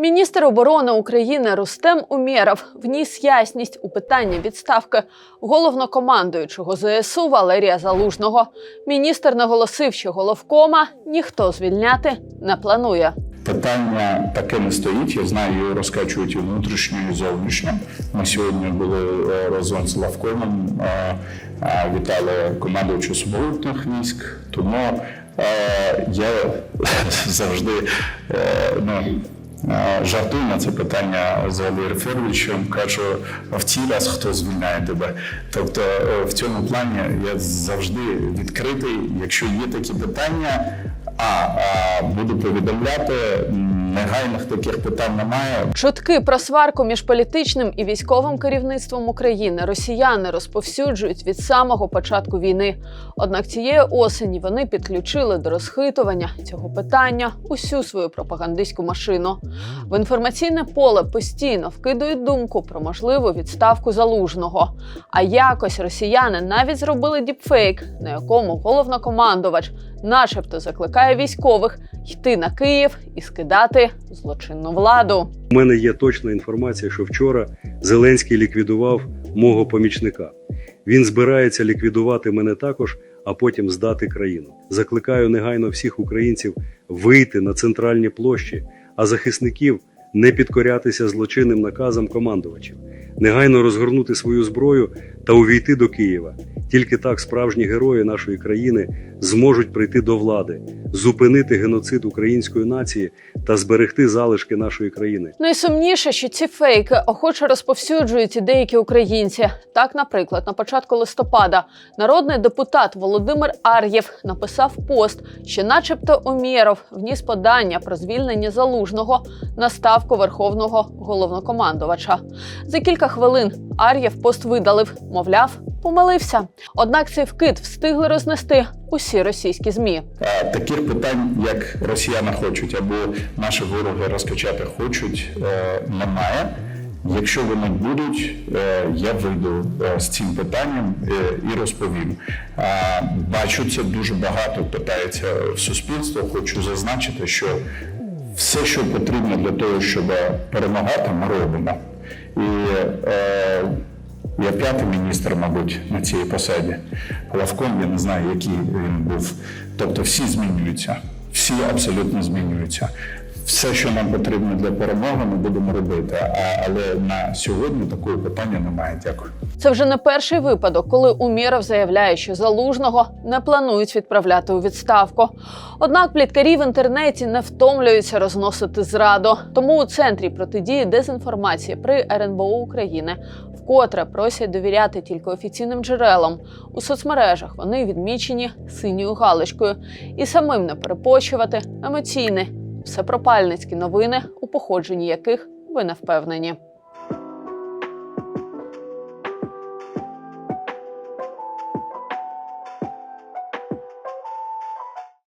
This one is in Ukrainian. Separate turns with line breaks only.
Міністр оборони України Рустем Умєров вніс ясність у питання відставки головнокомандуючого ЗСУ Валерія Залужного. Міністр наголосив, що головкома ніхто звільняти не планує.
Питання таке не стоїть. Я знаю, його розкачують і внутрішньо, і зовнішньо. Ми сьогодні були е, разом з Лавкомом, е, е, вітали командувача сухопутних військ. Тому я завжди ну, жартую на це питання з Валерієм Федоровичем. Кажу, в цій раз хто звільняє тебе? Тобто, е, в цьому плані я завжди відкритий. Якщо є такі питання, а, а буду повідомляти. Негайних таких питань немає.
Чутки про сварку між політичним і військовим керівництвом України росіяни розповсюджують від самого початку війни. Однак цієї осені вони підключили до розхитування цього питання усю свою пропагандистську машину. В інформаційне поле постійно вкидують думку про можливу відставку залужного. А якось росіяни навіть зробили діпфейк, на якому головнокомандувач, начебто, закликає військових йти на Київ і скидати злочинну владу.
У мене є точна інформація, що вчора Зеленський ліквідував мого помічника. Він збирається ліквідувати мене також, а потім здати країну. Закликаю негайно всіх українців вийти на центральні площі, а захисників не підкорятися злочинним наказам командувачів, негайно розгорнути свою зброю та увійти до Києва. Тільки так справжні герої нашої країни зможуть прийти до влади, зупинити геноцид української нації та зберегти залишки нашої країни.
Найсумніше, що ці фейки охоче розповсюджують деякі українці. Так, наприклад, на початку листопада народний депутат Володимир Ар'єв написав пост, що, начебто, Умєров вніс подання про звільнення залужного на ставку верховного головнокомандувача. За кілька хвилин Ар'єв пост видалив, мовляв, помилився. Однак цей вкид встигли рознести усі російські змі.
Таких питань, як росіяни хочуть або наші вороги розкачати хочуть, е, немає. Якщо вони будуть, е, я вийду е, з цим питанням і розповім. Бачу, це дуже багато питається в суспільство. Хочу зазначити, що все, що потрібно для того, щоб перемагати, ми робимо. І я п'ятий міністр, мабуть, на цій посаді. Лавком я не знаю, який він був. Тобто всі змінюються, всі абсолютно змінюються. Все, що нам потрібно для перемоги, ми будемо робити. А, але на сьогодні такого питання немає. Дякую.
Це вже не перший випадок, коли Умєров заявляє, що залужного не планують відправляти у відставку. Однак пліткарі в інтернеті не втомлюються розносити зраду. Тому у центрі протидії дезінформації при РНБО України вкотре просять довіряти тільки офіційним джерелам. У соцмережах вони відмічені синьою галочкою і самим не перепочувати емоційні всепропальницькі новини, у походженні яких ви не впевнені.